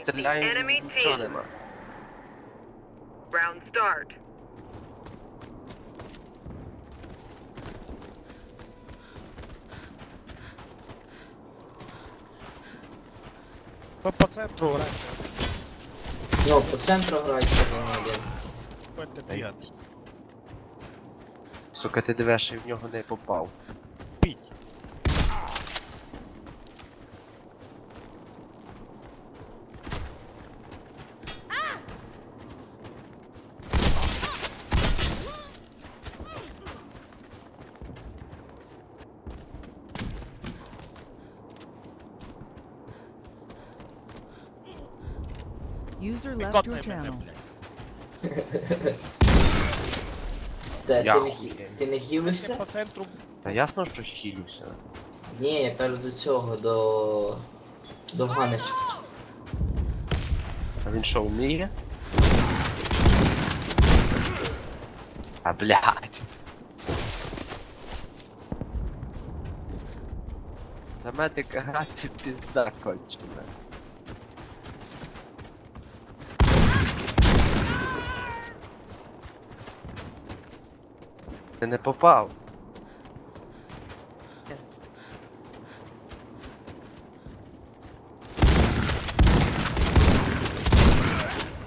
Стріляю, нічого нема. Round start. Ви по центру грайте, Ну, по центру грайте один. Сука, ти дивиш, і в нього не попав. Піть. User left your channel. Та, Я ти, не, ти не Ти хілився? по центру Та ясно, що хілюся. Ні, я кажу до цього, до. До Ганича. А він що, вміє? А блядь. За медика грати пізда кончена. Ти не попав.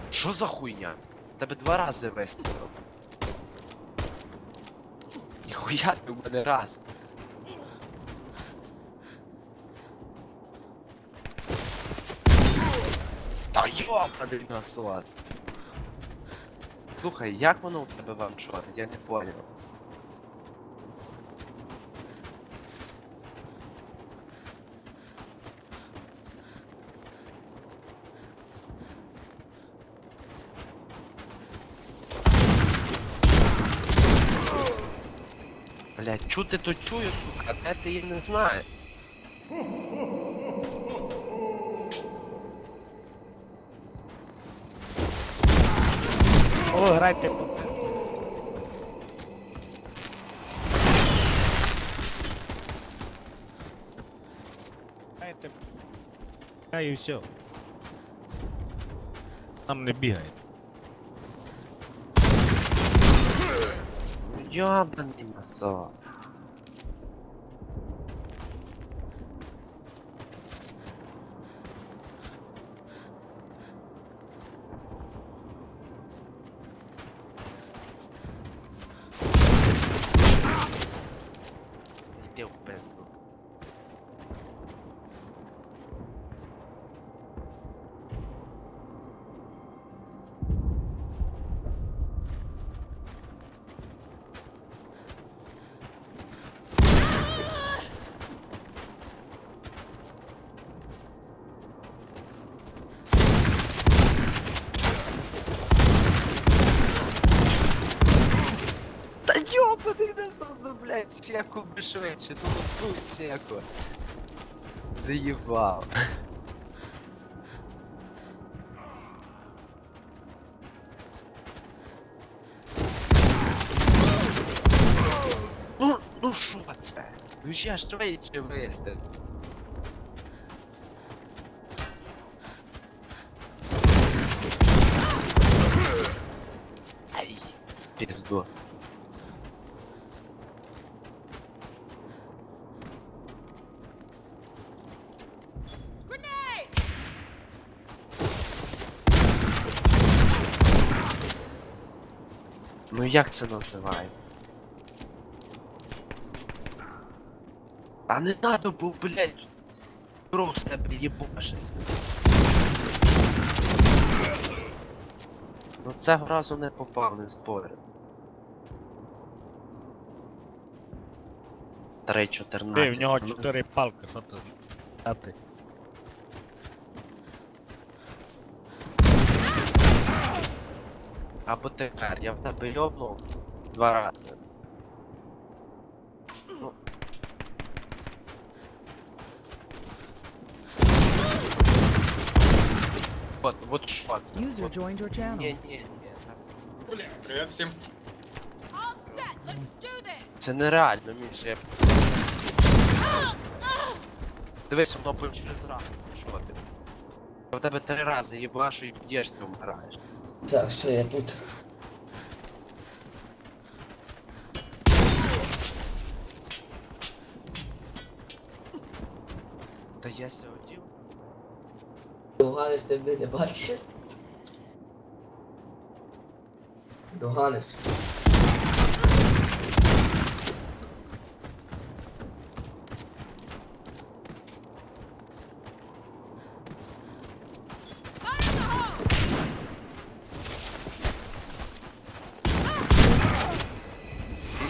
Що за хуйня? Тебе два рази вистрілив. Ніхуя ти в мене раз. Та йобаний насос. Слухай, як воно у тебе ваншотить? Я не поняв. Блять, чути то чую, сука, а де ти її не знаєш? О, грайте по центру. Грайте. А і все. Нам не бігає. Jordan in the sauce. Сяку би швидше, ну ну сяку. Заїбав. Ну, ну що це? Ну ще швидше вистин. Ай, пизду. Ну як це називається? А не надо, бо, блядь, кров з тебе їбошить. Ну цього разу не попав, не спорю. 3-14. Ти, в нього ну, 4 палки, що ти А ти? Або тепер, я в тебе йобнув два рази. Ну. Вот, вот що це? User Вот. joined your channel. Ні, ні, ні. Привет всем. Це нереально, Міша. Я... Дивись, воно буде через раз. Що ти? В тебе три рази їбашу і б'єш, ти вмираєш. Так, все, я тут. Та я сьогодні. Доганиш, ти мене не бачиш? Доганиш.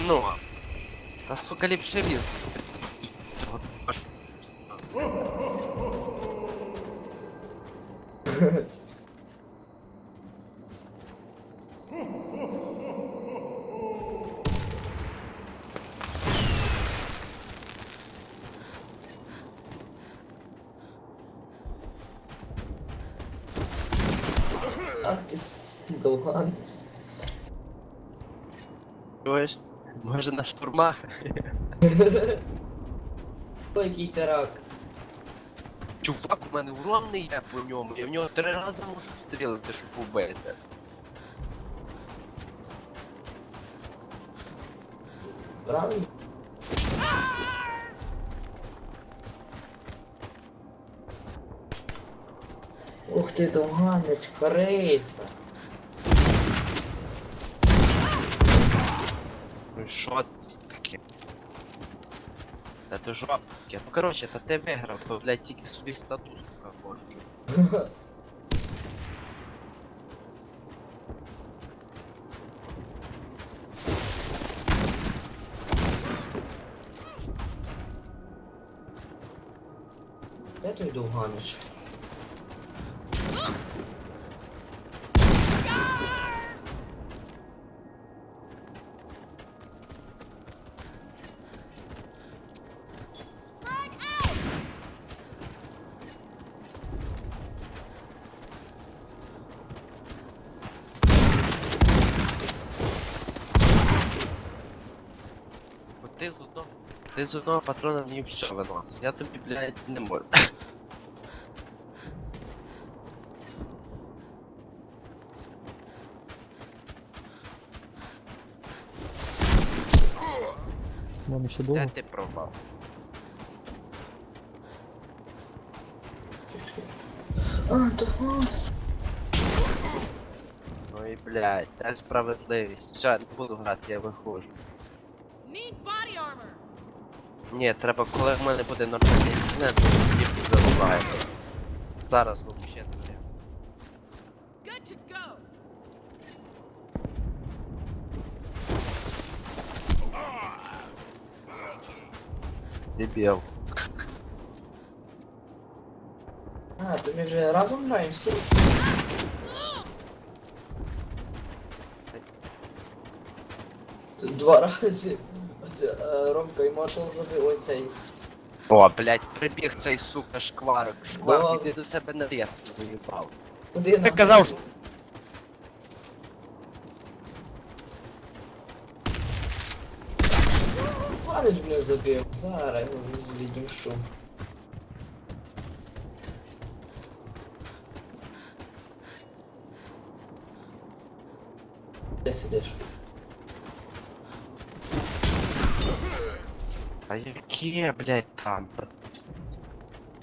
Ну. Та сука ліпше ліз. Цього аж. Ах ти с- доганиш. Чуєш? Може на штурмах? Який терак. Чувак, у мене урон не є по ньому. Я в нього три рази можу стрілити, щоб убити. Правильно? Ух ти, доганич, криса. Ну і що це таке? Та ти жопки. Ну коротше, та ти виграв, то блядь тільки собі статус хочу. Де той доганич? Бо ти з одного. Ти з одного патрона мені все виносиш. Я тобі, блядь, не можу. Нам ще Де довго? ти пропав? А. Ой, блядь, де справедливість. Все, не буду грати, я виходжу. Ні, треба, коли в мене буде нормальний інтернет, то тоді забуваю. Зараз взагалі не. Good to. Дебіл. А, то ми вже разом граємо всі? Два рази. Е, Ромка Immortal забив ось цей. О, блядь, прибіг цей сука шкварок. Шквар, Да. іди до себе на різку заїбав. Куди на казав, що- Палець мене забив. Зараз його злідім. Де сидиш? А які, блядь, там?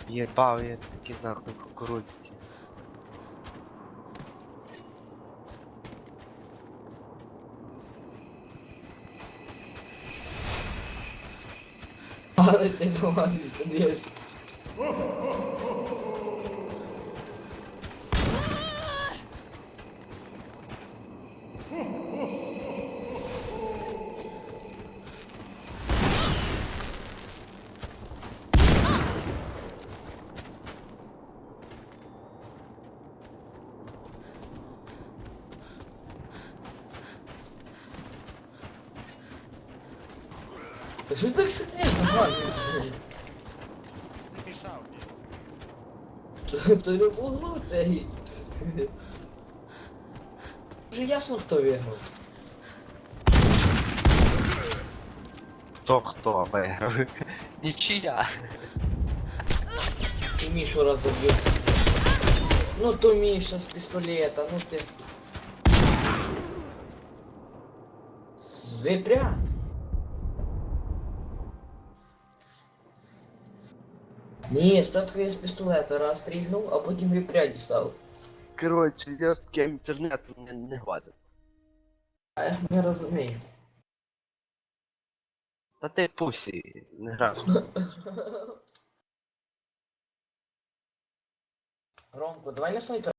Єбав я такі нахуй кукурудзки. Але ти дома не сидиш. Та Що ти так сидиш, дома? Не мішав мені. То, то не в углу цей. Вже ясно, хто виграв. Хто хто виграв? Нічия. Ти Мішу раз забив. Ну то Міша з пістолета, ну ти. З Ні, спочатку я з пістолета раз стрільнув, а потім я пряді став. Коротше, я з таким інтернетом не, не хватить. А не розумію. Та ти пусі, не грав. Ромко, давай на снайпер